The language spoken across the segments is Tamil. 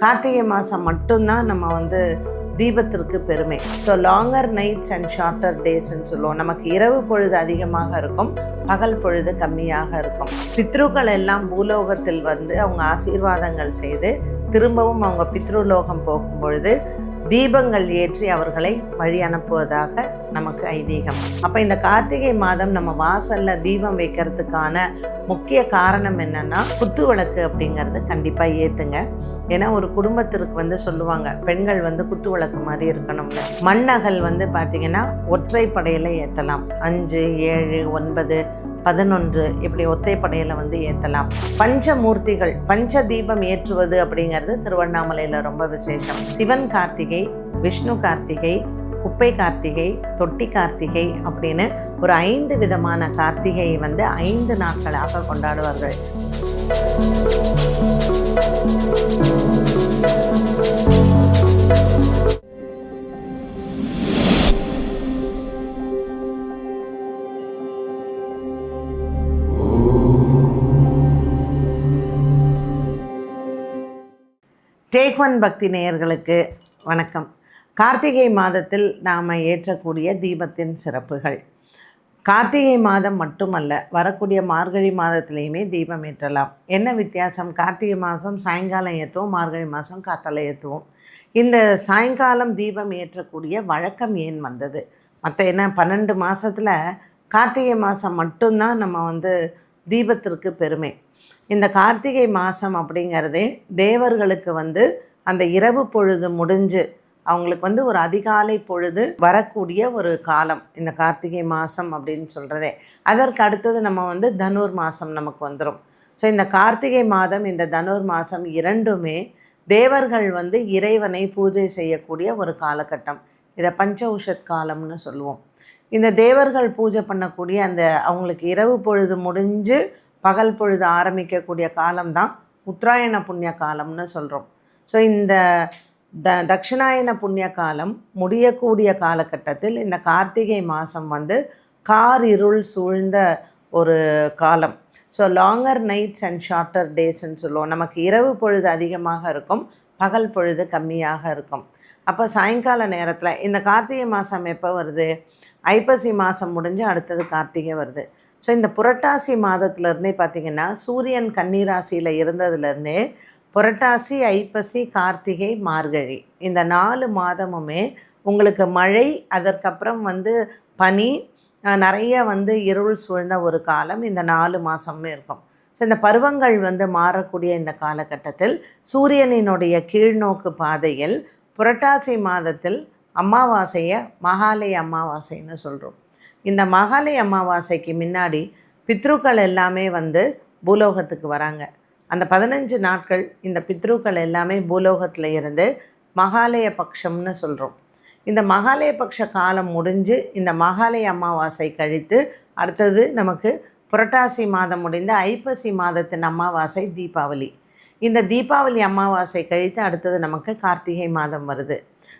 கார்த்திகை மாதம் மட்டும்தான் நம்ம வந்து தீபத்திற்கு பெருமை. So longer nights and shorter டேஸ்ன்னு சொல்லுவோம். நமக்கு இரவு பொழுது அதிகமாக இருக்கும் பகல் பொழுது கம்மியாக இருக்கும். பித்ருக்கள் எல்லாம் பூலோகத்தில் வந்து அவங்க ஆசீர்வாதங்கள் செய்து திரும்பவும் அவங்க பித்ருலோகம் போகும் பொழுது தீபங்கள் ஏற்றி அவர்களை வழி அனுப்புவதாக நமக்கு ஐதீகம். அப்போ இந்த கார்த்திகை மாதம் நம்ம வாசல்ல தீபம் வைக்கிறதுக்கான முக்கிய காரணம் என்னன்னா குத்து விளக்கு அப்படிங்கிறது கண்டிப்பாக ஏற்றுங்க ஏன்னா ஒரு குடும்பத்திற்கு வந்து சொல்லுவாங்க பெண்கள் வந்து குத்து விளக்கு மாதிரி இருக்கணும்னு. மண்ணகல் வந்து பார்த்தீங்கன்னா ஒற்றைப்படையில் ஏற்றலாம் அஞ்சு ஏழு ஒன்பது பதினொன்று இப்படி ஒத்தைப்படையில் வந்து ஏற்றலாம் பஞ்சமூர்த்திகள் பஞ்ச தீபம் ஏற்றுவது அப்படிங்கிறது திருவண்ணாமலையில் ரொம்ப விசேஷம். சிவன் கார்த்திகை விஷ்ணு கார்த்திகை குப்பை கார்த்திகை தொட்டி கார்த்திகை அப்படின்னு ஒரு ஐந்து விதமான கார்த்திகையை வந்து ஐந்து நாட்களாக கொண்டாடுவார்கள். டேக் ஒன் பக்தி நேயர்களுக்கு வணக்கம். கார்த்திகை மாதத்தில் நாம் ஏற்றக்கூடிய தீபத்தின் சிறப்புகள். கார்த்திகை மாதம் மட்டுமல்ல வரக்கூடிய மார்கழி மாதத்துலேயுமே தீபம் ஏற்றலாம். என்ன வித்தியாசம்? கார்த்திகை மாதம் சாயங்காலம் ஏற்றுவோம் மார்கழி மாதம் காத்தால ஏற்றுவோம் இந்த சாயங்காலம் தீபம் ஏற்றக்கூடிய வழக்கம் ஏன் வந்தது? மற்ற என்ன பன்னெண்டு மாதத்தில் கார்த்திகை மாதம் மட்டும்தான் நம்ம வந்து தீபத்திற்கு பெருமை. இந்த கார்த்திகை மாதம் அப்படிங்கிறதே தேவர்களுக்கு வந்து அந்த இரவு பொழுது முடிஞ்சு அவங்களுக்கு வந்து ஒரு அதிகாலை பொழுது வரக்கூடிய ஒரு காலம். இந்த கார்த்திகை மாதம் அப்படின்னு சொல்கிறதே அதற்கு அடுத்தது நம்ம வந்து தனுர் மாதம் நமக்கு வந்துடும் ஸோ இந்த கார்த்திகை மாதம் இந்த தனுர் மாதம் இரண்டுமே தேவர்கள் வந்து இறைவனை பூஜை செய்யக்கூடிய ஒரு காலகட்டம். இதை பஞ்ச உஷத் காலம்னு சொல்லுவோம். இந்த தேவர்கள் பூஜை பண்ணக்கூடிய அந்த அவங்களுக்கு இரவு பொழுது முடிஞ்சு பகல் பொழுது ஆரம்பிக்கக்கூடிய காலம்தான் உத்தராயண புண்ணிய காலம்னு சொல்கிறோம் ஸோ இந்த த தட்சிணாயன புண்ணிய காலம் முடியக்கூடிய காலகட்டத்தில் இந்த கார்த்திகை மாதம் வந்து கார் இருள் சூழ்ந்த ஒரு காலம். So longer nights and shorter டேஸ்ன்னு சொல்லுவோம். நமக்கு இரவு பொழுது அதிகமாக இருக்கும் பகல் பொழுது கம்மியாக இருக்கும். அப்போ சாயங்கால நேரத்தில் இந்த கார்த்திகை மாதம் எப்போ வருது? ஐப்பசி மாதம் முடிஞ்சு அடுத்தது கார்த்திகை வருது. ஸோ இந்த புரட்டாசி மாதத்துலேருந்தே பார்த்திங்கன்னா சூரியன் கன்னிராசியில் இருந்ததுலேருந்தே புரட்டாசி ஐப்பசி கார்த்திகை மார்கழி இந்த நாலு மாதமுமே உங்களுக்கு மழை அதற்கப்புறம் வந்து பனி நிறைய வந்து இருள் சூழ்ந்த ஒரு காலம் இந்த நாலு மாதமும் இருக்கும். ஸோ இந்த பருவங்கள் வந்து மாறக்கூடிய இந்த காலகட்டத்தில் சூரியனினுடைய கீழ்நோக்கு பாதையில் புரட்டாசி மாதத்தில் அமாவாசையை மகாலய அமாவாசைன்னு சொல்கிறோம் இந்த மகாலய அமாவாசைக்கு முன்னாடி பித்ருக்கள் எல்லாமே வந்து பூலோகத்துக்கு வராங்க. அந்த பதினஞ்சு நாட்கள் இந்த பித்ருக்கள் எல்லாமே பூலோகத்தில் இருந்து மகாலய பட்சம்னு சொல்கிறோம் இந்த மகாலய பட்ச காலம் முடிஞ்சு இந்த மகாலய அமாவாசை கழித்து அடுத்தது நமக்கு புரட்டாசி மாதம் முடிந்த ஐப்பசி மாதத்தின் அமாவாசை தீபாவளி. இந்த தீபாவளி அமாவாசை கழித்து அடுத்தது நமக்கு கார்த்திகை மாதம் வருது.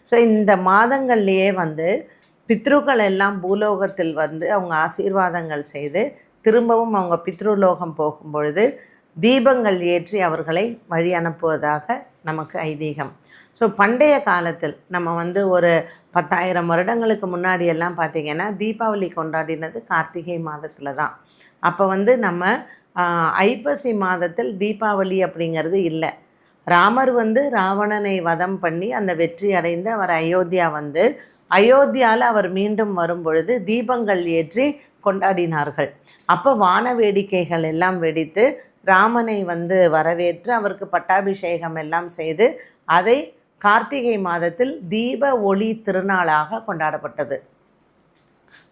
ஸோ இந்த மாதங்கள்லேயே வந்து பித்ருக்கள் எல்லாம் பூலோகத்தில் வந்து அவங்க ஆசீர்வாதங்கள் செய்து திரும்பவும் அவங்க பித்ருலோகம் போகும்பொழுது தீபங்கள் ஏற்றி அவர்களை வழி அனுப்புவதாக நமக்கு ஐதீகம். ஸோ பண்டைய காலத்தில் நம்ம வந்து ஒரு பத்தாயிரம் வருடங்களுக்கு முன்னாடி எல்லாம் பார்த்திங்கன்னா தீபாவளி கொண்டாடினது கார்த்திகை மாதத்தில் தான். அப்போ வந்து நம்ம ஐப்பசி மாதத்தில் தீபாவளி அப்படிங்கிறது இல்லை. ராமர் வந்து ராவணனை வதம் பண்ணி அந்த வெற்றி அடைந்து அவர் அயோத்தியா வந்து அயோத்தியாவில் அவர் மீண்டும் வரும்பொழுது தீபங்கள் ஏற்றி கொண்டாடினார்கள். அப்போ வான வேடிக்கைகள் எல்லாம் வெடித்து ராமனை வந்து வரவேற்று அவருக்கு பட்டாபிஷேகம் எல்லாம் செய்து அதை கார்த்திகை மாதத்தில் தீப ஒளி திருநாளாக கொண்டாடப்பட்டது.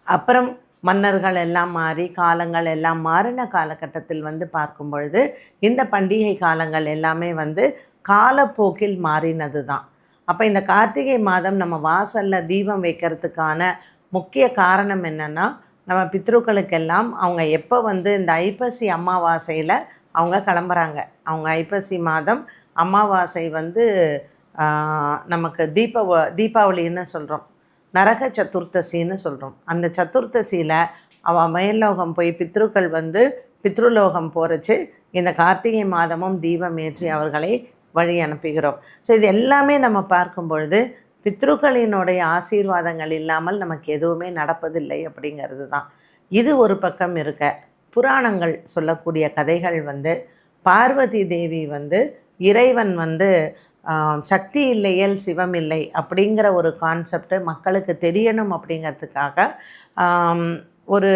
அப்புறம் மன்னர்கள் எல்லாம் மாறி காலங்கள் எல்லாம் மாறின காலகட்டத்தில் வந்து பார்க்கும் பொழுது இந்த பண்டிகை காலங்கள் எல்லாமே வந்து காலப்போக்கில் மாறினது தான் அப்போ இந்த கார்த்திகை மாதம் நம்ம வாசலில் தீபம் வைக்கிறதுக்கான முக்கிய காரணம் என்னென்னா நம்ம பித்ருக்களுக்கெல்லாம் அவங்க எப்போ வந்து இந்த ஐப்பசி அமாவாசையில் அவங்க கிளம்புறாங்க. அவங்க ஐப்பசி மாதம் அமாவாசை வந்து நமக்கு தீப தீபாவளின்னு சொல்கிறோம் நரக சதுர்த்தசின்னு சொல்கிறோம் அந்த சதுர்த்தசியில் அவன் மேல்லோகம் போய் பித்ருக்கள் வந்து பித்ருலோகம் போகிறச்சு இந்த கார்த்திகை மாதமும் தீபம் ஏற்றி அவர்களை வழி அனுப்புகிறோம். ஸோ இது எல்லாமே நம்ம பார்க்கும் பொழுது பித்ருக்களினுடைய ஆசீர்வாதங்கள் இல்லாமல் நமக்கு எதுவுமே நடப்பதில்லை அப்படிங்கிறது தான். இது ஒரு பக்கம் இருக்க. புராணங்கள் சொல்லக்கூடிய கதைகள் வந்து பார்வதி தேவி வந்து இறைவன் வந்து சக்தி இல்லையேல் சிவம் இல்லை அப்படிங்கிற ஒரு கான்செப்ட் மக்களுக்கு தெரியணும் அப்படிங்கிறதுக்காக ஒரு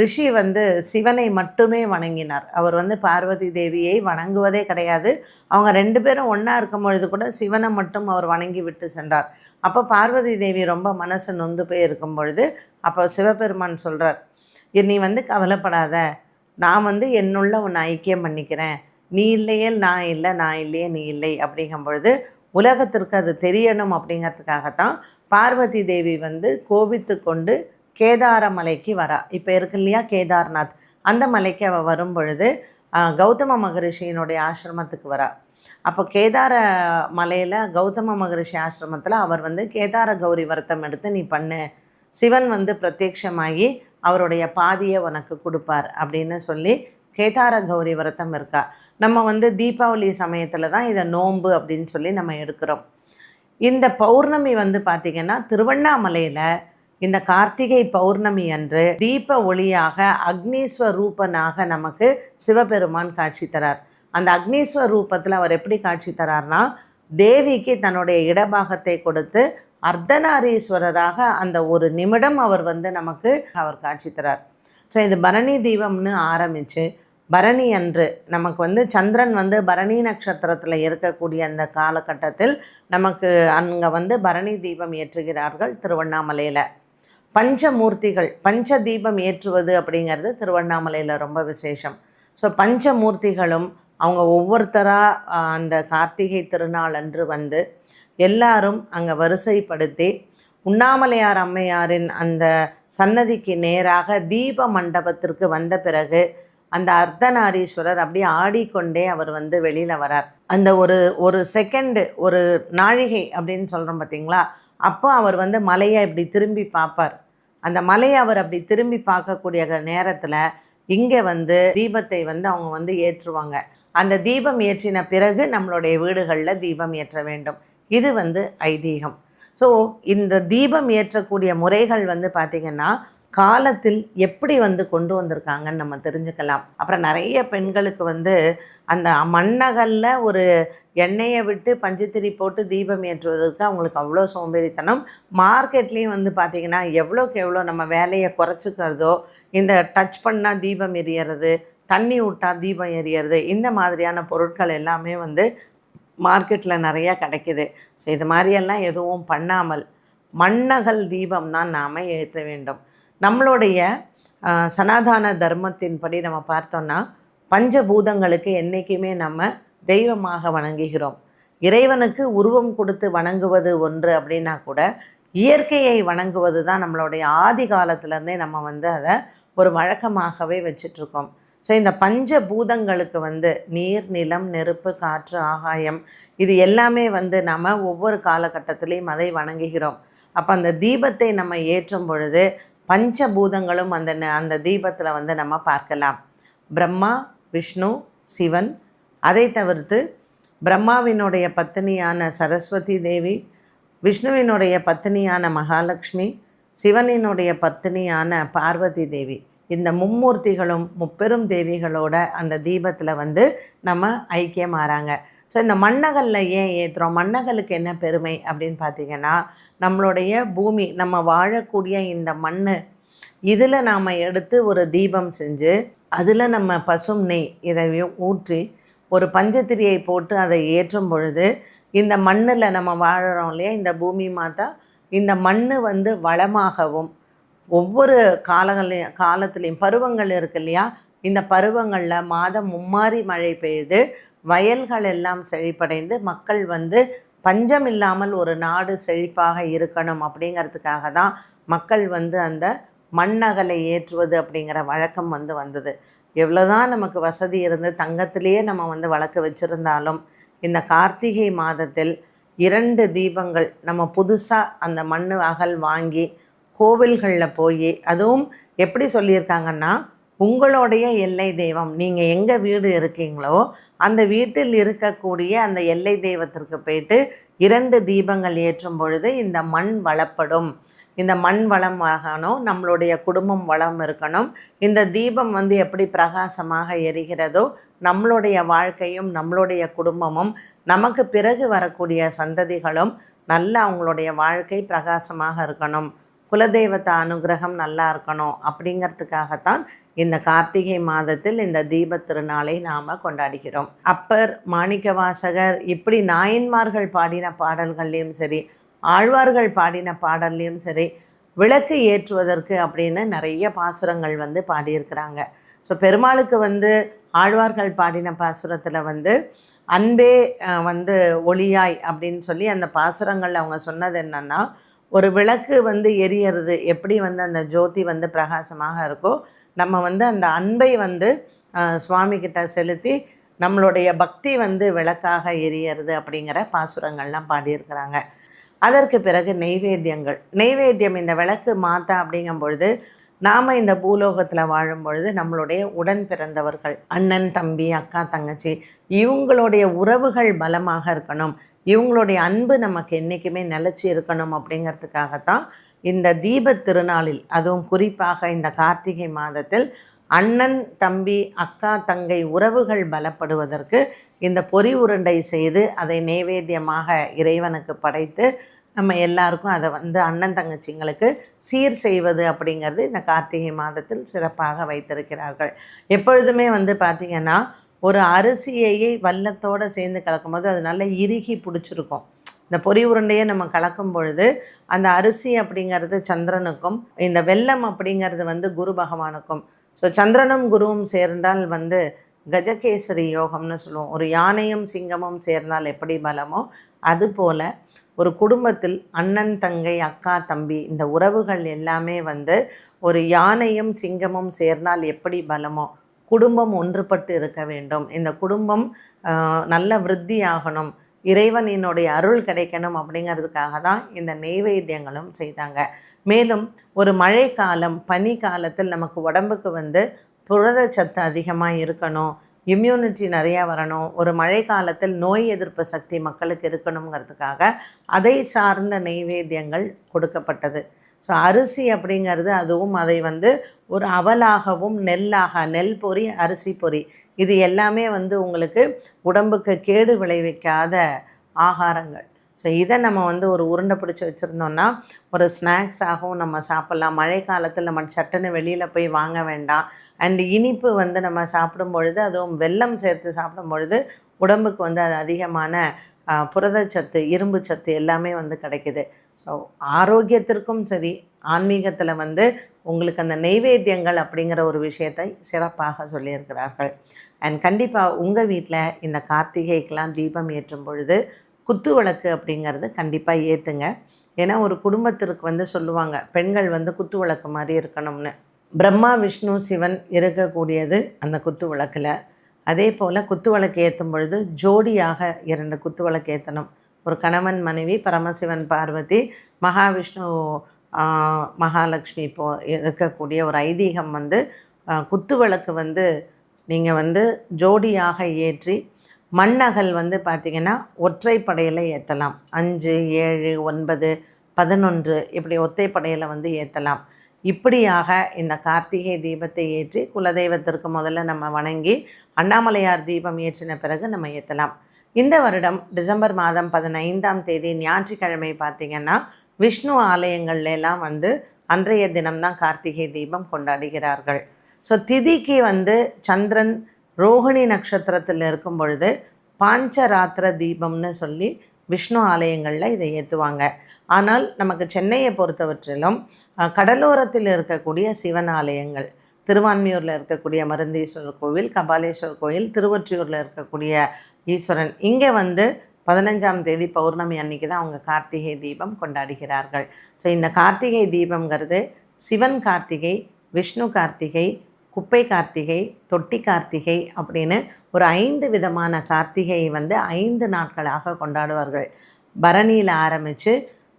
ரிஷி வந்து சிவனை மட்டுமே வணங்கினார். அவர் வந்து பார்வதி தேவியை வணங்குவதே கிடையாது. அவங்க ரெண்டு பேரும் ஒன்றா இருக்கும் பொழுது கூட சிவனை மட்டும் அவர் வணங்கி விட்டு சென்றார். அப்போ பார்வதி தேவி ரொம்ப மனசு நொந்து போய் இருக்கும் பொழுது அப்போ சிவபெருமான் சொல்கிறார் நீ வந்து கவலைப்படாத. நான் வந்து என்னுள்ள உன்னை ஐக்கியம் பண்ணிக்கிறேன். நீ இல்லையே நான் இல்லை நான் இல்லையே நீ இல்லை அப்படிங்கும் பொழுது உலகத்திற்கு அது தெரியணும் அப்படிங்கிறதுக்காகத்தான் பார்வதி தேவி வந்து கோபித்து கொண்டு கேதார மலைக்கு வரா. இப்போ இருக்கு இல்லையா? கேதார்நாத். அந்த மலைக்கு அவள் வரும் பொழுது கௌதம மகரிஷியினுடைய ஆசிரமத்துக்கு வரா. அப்போ கேதார மலையில் கௌதம மகரிஷி ஆசிரமத்தில் அவர் வந்து கேதார கௌரி விரதம் எடுத்து நீ பண்ணு. சிவன் வந்து பிரத்யக்ஷமாகி அவருடைய பாதியை உனக்கு கொடுப்பார் அப்படின்னு சொல்லி கேதார கௌரி விரதம் இருக்கா. நம்ம வந்து தீபாவளி சமயத்தில் தான் இதை நோன்பு அப்படின்னு சொல்லி நம்ம எடுக்கிறோம். இந்த பௌர்ணமி வந்து பார்த்திங்கன்னா திருவண்ணாமலையில் இந்த கார்த்திகை பௌர்ணமி அன்று தீப ஒளியாக அக்னீஸ்வரூபனாக நமக்கு சிவபெருமான் காட்சி தரார். அந்த அக்னீஸ்வரூபத்தில் அவர் எப்படி காட்சி தரார்னா தேவிக்கு தன்னுடைய இடபாகத்தை கொடுத்து அர்த்தநாரீஸ்வரராக அந்த ஒரு நிமிடம் அவர் வந்து நமக்கு அவர் காட்சி தரார். ஸோ இது பரணி தீபம்னு ஆரம்பித்து பரணி அன்று நமக்கு வந்து சந்திரன் வந்து பரணி நட்சத்திரத்தில் இருக்கக்கூடிய அந்த காலகட்டத்தில் நமக்கு அங்கே வந்து பரணி தீபம் ஏற்றுகிறார்கள் திருவண்ணாமலையில். பஞ்சமூர்த்திகள் பஞ்ச தீபம் ஏற்றுவது அப்படிங்கிறது திருவண்ணாமலையில் ரொம்ப விசேஷம். ஸோ பஞ்சமூர்த்திகளும் அவங்க ஒவ்வொருத்தராக அந்த கார்த்திகை திருநாள் அன்று வந்து எல்லாரும் அங்கே வரிசைப்படுத்தி உண்ணாமலையார் அம்மையாரின் அந்த சன்னதிக்கு நேராக தீப மண்டபத்திற்கு வந்த பிறகு அந்த அர்த்தநாரீஸ்வரர் அப்படியே ஆடிக்கொண்டே அவர் வந்து வெளியில் வரார். அந்த ஒரு ஒரு செகண்டு ஒரு நாழிகை அப்படின்னு சொல்கிறோம் பார்த்தீங்களா அப்போ அவர் வந்து மலையை இப்படி திரும்பி பார்ப்பார். அந்த மலையை அவர் அப்படி திரும்பி பார்க்கக்கூடிய நேரத்தில் இங்கே வந்து தீபத்தை வந்து அவங்க வந்து ஏற்றுவாங்க. அந்த தீபம் ஏற்றின பிறகு நம்மளுடைய வீடுகளில் தீபம் ஏற்ற வேண்டும். இது வந்து ஐதீகம். ஸோ இந்த தீபம் ஏற்றக்கூடிய முறைகள் வந்து பார்த்திங்கன்னா காலத்தில் எப்படி வந்து கொண்டு வந்திருக்காங்கன்னு நம்ம தெரிஞ்சுக்கலாம். அப்புறம் நிறைய பெண்களுக்கு வந்து அந்த மண்ணகல்ல ஒரு எண்ணெயை விட்டு பஞ்சுத்திரி போட்டு தீபம் ஏற்றுவதற்கு அவங்களுக்கு அவ்வளோ சோம்பேறித்தனம். மார்க்கெட்லேயும் வந்து பார்த்திங்கன்னா எவ்வளோக்கு எவ்வளோ நம்ம வேலையை குறைச்சிக்கிறதோ இந்த டச் பண்ணால் தீபம் எரியறது தண்ணி விட்டால் தீபம் எரியறது இந்த மாதிரியான பொருட்கள் எல்லாமே வந்து மார்க்கெட்டில் நிறையா கிடைக்குது. ஸோ இது மாதிரியெல்லாம் எதுவும் பண்ணாமல் மண்ணகல் தீபம் தான் நாம் ஏற்ற வேண்டும். நம்மளுடைய சனாதான தர்மத்தின்படி நம்ம பார்த்தோம்னா பஞ்சபூதங்களுக்கு என்றைக்குமே நம்ம தெய்வமாக வணங்குகிறோம். இறைவனுக்கு உருவம் கொடுத்து வணங்குவது ஒன்று அப்படின்னா கூட இயற்கையை வணங்குவது தான் நம்மளுடைய ஆதி காலத்துலேருந்தே நம்ம வந்து அதை ஒரு வழக்கமாகவே வச்சிட்ருக்கோம். ஸோ இந்த பஞ்ச பூதங்களுக்கு வந்து நீர் நிலம் நெருப்பு காற்று ஆகாயம் இது எல்லாமே வந்து நம்ம ஒவ்வொரு காலகட்டத்திலையும் அதை வணங்குகிறோம். அப்போ அந்த தீபத்தை நம்ம ஏற்றும் பொழுது பஞ்சபூதங்களும் அந்த ந- அந்த தீபத்தில் வந்து நம்ம பார்க்கலாம். பிரம்மா விஷ்ணு சிவன். அதை தவிர்த்து பிரம்மாவினுடைய பத்தினியான சரஸ்வதி தேவி விஷ்ணுவினுடைய பத்தினியான மகாலட்சுமி சிவனினுடைய பத்தினியான பார்வதி தேவி. இந்த மும்மூர்த்திகளும் முப்பெரும் தேவிகளோட அந்த தீபத்தில் வந்து நம்ம ஐக்கியமாகறாங்க ஸோ இந்த மண்ணகல்ல ஏன் ஏற்றுறோம் மண்ணகலுக்கு என்ன பெருமை அப்படின்னு பார்த்தீங்கன்னா நம்மளுடைய பூமி நம்ம வாழக்கூடிய இந்த மண் இதில் நாம் எடுத்து ஒரு தீபம் செஞ்சு அதில் நம்ம பசும் நெய் இதை ஊற்றி ஒரு பஞ்சத்திரியை போட்டு அதை ஏற்றும் பொழுது இந்த மண்ணில் நம்ம வாழறோம் இல்லையா? இந்த பூமி மாதா இந்த மண் வந்து வளமாகவும் ஒவ்வொரு காலங்களையும் காலத்துலேயும் பருவங்கள் இருக்கு இல்லையா? இந்த பருவங்களில் மாதம் மும்மாரி மழை பெய்து வயல்கள் எல்லாம் செழிப்படைந்து மக்கள் வந்து பஞ்சம் இல்லாமல் ஒரு நாடு செழிப்பாக இருக்கணும் அப்படிங்கிறதுக்காக தான் மக்கள் வந்து அந்த மண்ணகலை ஏற்றுவது அப்படிங்கிற வழக்கம் வந்து வந்தது. எவ்வளோதான் நமக்கு வசதி இருந்து தங்கத்திலேயே நம்ம வந்து வழக்கு வச்சுருந்தாலும் இந்த கார்த்திகை மாதத்தில் இரண்டு தீபங்கள் நம்ம புதுசாக அந்த மண் அகல் வாங்கி கோவில்களில் போய் அதுவும் எப்படி சொல்லியிருக்காங்கன்னா உங்களுடைய எல்லை தெய்வம். நீங்கள் எங்கே வீடு இருக்கீங்களோ அந்த வீட்டில் இருக்கக்கூடிய அந்த எல்லை தெய்வத்திற்கு போயிட்டு இரண்டு தீபங்கள் ஏற்றும் பொழுது இந்த மண் வளப்படும். இந்த மண் வளம் ஆகணும் நம்மளுடைய குடும்பம் வளம் இருக்கணும். இந்த தீபம் வந்து எப்படி பிரகாசமாக எரிகிறதோ நம்மளுடைய வாழ்க்கையும் நம்மளுடைய குடும்பமும் நமக்கு பிறகு வரக்கூடிய சந்ததிகளும் நல்ல அவங்களுடைய வாழ்க்கை பிரகாசமாக இருக்கணும். குலதெய்வத்த அனுகிரகம் நல்லா இருக்கணும் அப்படிங்கிறதுக்காகத்தான் இந்த கார்த்திகை மாதத்தில் இந்த தீபத் திருநாளை நாம் கொண்டாடுகிறோம். அப்பர் மாணிக்கவாசகர் இப்படி நாயன்மார்கள் பாடின பாடல்கள்லேயும் சரி ஆழ்வார்கள் பாடின பாடல்லையும் சரி விளக்கு ஏற்றுவதற்கு அப்படின்னு நிறைய பாசுரங்கள் வந்து பாடியிருக்கிறாங்க. ஸோ பெருமாளுக்கு வந்து ஆழ்வார்கள் பாடின பாசுரத்தில் வந்து அன்பே வந்து ஒளியாய் அப்படின்னு சொல்லி அந்த பாசுரங்கள் அவங்க சொன்னது என்னென்னா ஒரு விளக்கு வந்து எரியறது எப்படி வந்து அந்த ஜோதி வந்து பிரகாசமாக இருக்கோ நம்ம வந்து அந்த அன்பை வந்து அஹ், சுவாமி கிட்ட செலுத்தி நம்மளுடைய பக்தி வந்து விளக்காக எரியறது அப்படிங்கிற பாசுரங்கள்லாம் பாடியிருக்கிறாங்க. அதற்கு பிறகு நெய்வேத்தியங்கள். நெய்வேத்தியம் இந்த விளக்கு மாத்தா அப்படிங்கும் பொழுது நாம் இந்த பூலோகத்தில் வாழும் பொழுது நம்மளுடைய உடன் பிறந்தவர்கள் அண்ணன் தம்பி அக்கா தங்கச்சி இவங்களுடைய உறவுகள் பலமாக இருக்கணும். இவங்களுடைய அன்பு நமக்கு என்றைக்குமே நிலச்சி இருக்கணும் அப்படிங்கிறதுக்காகத்தான் இந்த தீபத் திருநாளில் அதுவும் குறிப்பாக இந்த கார்த்திகை மாதத்தில் அண்ணன் தம்பி அக்கா தங்கை உறவுகள் பலப்படுவதற்கு இந்த பொரி உருண்டை செய்து அதை நைவேத்தியமாக இறைவனுக்கு படைத்து நம்ம எல்லாருக்கும் அதை வந்து அண்ணன் தங்கச்சிங்களுக்கு சீர் செய்வது அப்படிங்கிறது இந்த கார்த்திகை மாதத்தில் சிறப்பாக வைத்திருக்கிறார்கள். எப்பொழுதுமே வந்து பார்த்திங்கன்னா ஒரு அரிசியையே வல்லத்தோடு சேர்ந்து கலக்கும்போது அது நல்லா இறுகி பிடிச்சிருக்கும். இந்த பொறி உருண்டையை நம்ம கலக்கும் பொழுது அந்த அரிசி அப்படிங்கிறது சந்திரனுக்கும் இந்த வெல்லம் அப்படிங்கிறது வந்து குரு பகவானுக்கும். ஸோ சந்திரனும் குருவும் சேர்ந்தால் வந்து கஜகேசரி யோகம்னு சொல்லுவோம். ஒரு யானையும் சிங்கமும் சேர்ந்தால் எப்படி பலமோ அதுபோல் ஒரு குடும்பத்தில் அண்ணன் தங்கை அக்கா தம்பி இந்த உறவுகள் எல்லாமே வந்து ஒரு யானையும் சிங்கமும் சேர்ந்தால் எப்படி பலமோ குடும்பம் ஒன்றுபட்டு இருக்க வேண்டும். இந்த குடும்பம் நல்ல விருத்தி ஆகணும் இறைவனினுடைய அருள் கிடைக்கணும் அப்படிங்கிறதுக்காக தான் இந்த நெய்வேத்தியங்களும் செய்தாங்க. மேலும் ஒரு மழைக்காலம் பனி காலத்தில் நமக்கு உடம்புக்கு வந்து புரதச்சத்து அதிகமாக இருக்கணும். இம்யூனிட்டி நிறையா வரணும். ஒரு மழை காலத்தில் நோய் எதிர்ப்பு சக்தி மக்களுக்கு இருக்கணுங்கிறதுக்காக அதை சார்ந்த நெய்வேத்தியங்கள் கொடுக்கப்பட்டது. ஸோ அரிசி அப்படிங்கிறது அதுவும் அதை வந்து ஒரு அவலாகவும் நெல்லாக நெல் பொரி அரிசி பொரி இது எல்லாமே வந்து உங்களுக்கு உடம்புக்கு கேடு விளைவிக்காத ஆகாரங்கள். ஸோ இதை நம்ம வந்து ஒரு உருண்டை பிடிச்சி வச்சுருந்தோம்னா ஒரு ஸ்நாக்ஸாகவும் நம்ம சாப்பிட்லாம். மழை காலத்தில் நம்ம சட்டுன்னு வெளியில் போய் வாங்க வேண்டாம். அண்ட் இனிப்பு வந்து நம்ம சாப்பிடும் பொழுது அதுவும் வெல்லம் சேர்த்து சாப்பிடும் பொழுது உடம்புக்கு வந்து அது அதிகமான புரதச்சத்து இரும்பு சத்து எல்லாமே வந்து கிடைக்குது. ஆரோக்கியத்திற்கும் சரி ஆன்மீகத்தில் வந்து உங்களுக்கு அந்த நெய்வேத்தியங்கள் அப்படிங்கிற ஒரு விஷயத்தை சிறப்பாக சொல்லியிருக்கிறார்கள். அண்ட் கண்டிப்பாக உங்கள் வீட்டில் இந்த கார்த்திகைக்கெலாம் தீபம் ஏற்றும் பொழுது குத்து விளக்கு அப்படிங்கிறது கண்டிப்பாக ஏற்றுங்க ஏன்னா ஒரு குடும்பத்திற்கு வந்து சொல்லுவாங்க பெண்கள் வந்து குத்து விளக்கு மாதிரி இருக்கணும்னு. பிரம்மா விஷ்ணு சிவன் இருக்கக்கூடியது அந்த குத்து விளக்கில். அதே போல் குத்து விளக்கு ஏற்றும் பொழுது ஜோடியாக இரண்டு குத்து விளக்கு ஏற்றணும் ஒரு கணவன் மனைவி பரமசிவன் பார்வதி மகாவிஷ்ணு மகாலட்சுமி இப்போ இருக்கக்கூடிய ஒரு ஐதீகம் வந்து குத்துவிளக்கு குத்து விளக்கு வந்து நீங்கள் வந்து ஜோடியாக ஏற்றி மண்ணகல் வந்து பார்த்திங்கன்னா ஒற்றைப்படையில் ஏற்றலாம் அஞ்சு ஏழு ஒன்பது பதினொன்று இப்படி ஒற்றைப்படையில் வந்து ஏற்றலாம் இப்படியாக இந்த கார்த்திகை தீபத்தை ஏற்றி குலதெய்வத்திற்கு முதல்ல நம்ம வணங்கி அண்ணாமலையார் தீபம் ஏற்றின பிறகு நம்ம ஏற்றலாம் இந்த வருடம் டிசம்பர் மாதம் பதினைந்தாம் தேதி ஞாயிற்றுக்கிழமை பார்த்திங்கன்னா விஷ்ணு ஆலயங்கள்ல எல்லாம் வந்து அன்றைய தினம்தான் கார்த்திகை தீபம் கொண்டாடுகிறார்கள். ஸோ திதிக்கு வந்து சந்திரன் ரோஹிணி நட்சத்திரத்தில் இருக்கும் பொழுது பாஞ்சராத்திர தீபம்னு சொல்லி விஷ்ணு ஆலயங்களில் இதை ஏற்றுவாங்க ஆனால் நமக்கு சென்னையை பொறுத்தவற்றிலும் கடலோரத்தில் இருக்கக்கூடிய சிவன் ஆலயங்கள் திருவான்மியூரில் இருக்கக்கூடிய மருந்தீஸ்வரர் கோவில் கபாலீஸ்வரர் கோயில் திருவொற்றியூரில் இருக்கக்கூடிய ஈஸ்வரன் இங்கே வந்து பதினஞ்சாம் தேதி பௌர்ணமி அன்னைக்கு தான் அவங்க கார்த்திகை தீபம் கொண்டாடுகிறார்கள். ஸோ இந்த கார்த்திகை தீபம்ங்கிறது சிவன் கார்த்திகை விஷ்ணு கார்த்திகை குப்பை கார்த்திகை தொட்டி கார்த்திகை அப்படின்னு ஒரு ஐந்து விதமான கார்த்திகையை வந்து ஐந்து நாட்களாக கொண்டாடுவார்கள். பரணியில் ஆரம்பித்து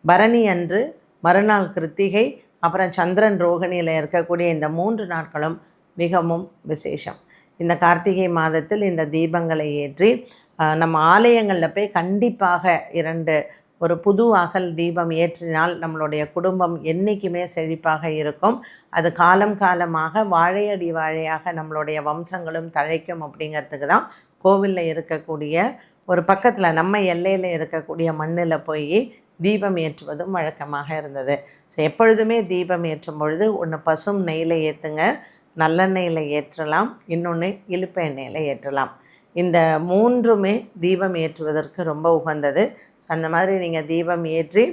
பரணி அன்று மறுநாள் கிருத்திகை அப்புறம் சந்திரன் ரோகிணியில் இருக்கக்கூடிய இந்த மூன்று நாட்களும் மிகவும் விசேஷம். இந்த கார்த்திகை மாதத்தில் இந்த தீபங்களை ஏற்றி நம்ம ஆலயங்களில் போய் கண்டிப்பாக இரண்டு ஒரு புது அகல் தீபம் ஏற்றினால் நம்மளுடைய குடும்பம் என்றைக்குமே செழிப்பாக இருக்கும். அது காலம் காலமாக வாழையடி வாழையாக நம்மளுடைய வம்சங்களும் தழைக்கும் அப்படிங்கிறதுக்கு தான் கோவிலில் இருக்கக்கூடிய ஒரு பக்கத்தில் நம்ம எல்லையில் இருக்கக்கூடிய மண்ணில் போய் தீபம் ஏற்றுவதும் வழக்கமாக இருந்தது. ஸோ எப்பொழுதுமே தீபம் ஏற்றும் பொழுது ஒன்று பசும் நெய்யில் ஏற்றுங்க நல்லெண்ணெயில் ஏற்றலாம் இன்னொன்று இழுப்பு எண்ணெயில் ஏற்றலாம். இந்த மூன்றுமே தீபம் ஏற்றுவதற்கு ரொம்ப உகந்தது. ஸோ அந்த மாதிரி நீங்கள் தீபம் ஏற்றி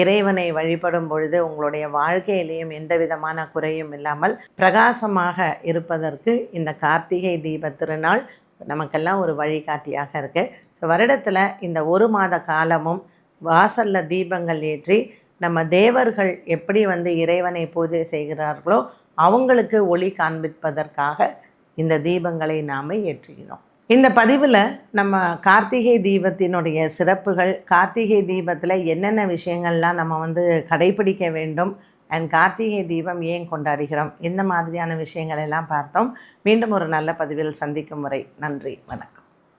இறைவனை வழிபடும் பொழுது உங்களுடைய வாழ்க்கையிலையும் எந்த விதமான குறையும் இல்லாமல் பிரகாசமாக இருப்பதற்கு இந்த கார்த்திகை தீப திருநாள் நமக்கெல்லாம் ஒரு வழிகாட்டியாக இருக்குது ஸோ வருடத்தில் இந்த ஒரு மாத காலமும் வாசலில் தீபங்கள் ஏற்றி நம்ம தேவர்கள் எப்படி வந்து இறைவனை பூஜை செய்கிறார்களோ அவங்களுக்கு ஒளி காண்பிப்பதற்காக இந்த தீபங்களை நாம் ஏற்றுகிறோம். இந்த பதிவில் நம்ம கார்த்திகை தீபத்தினுடைய சிறப்புகள் கார்த்திகை தீபத்தில் என்னென்ன விஷயங்கள்லாம் நம்ம வந்து கடைபிடிக்க வேண்டும் அண்ட் கார்த்திகை தீபம் ஏன் கொண்டாடுகிறோம் இந்த மாதிரியான விஷயங்களெல்லாம் பார்த்தோம். மீண்டும் ஒரு நல்ல பதிவில் சந்திக்கும் முறை நன்றி வணக்கம்.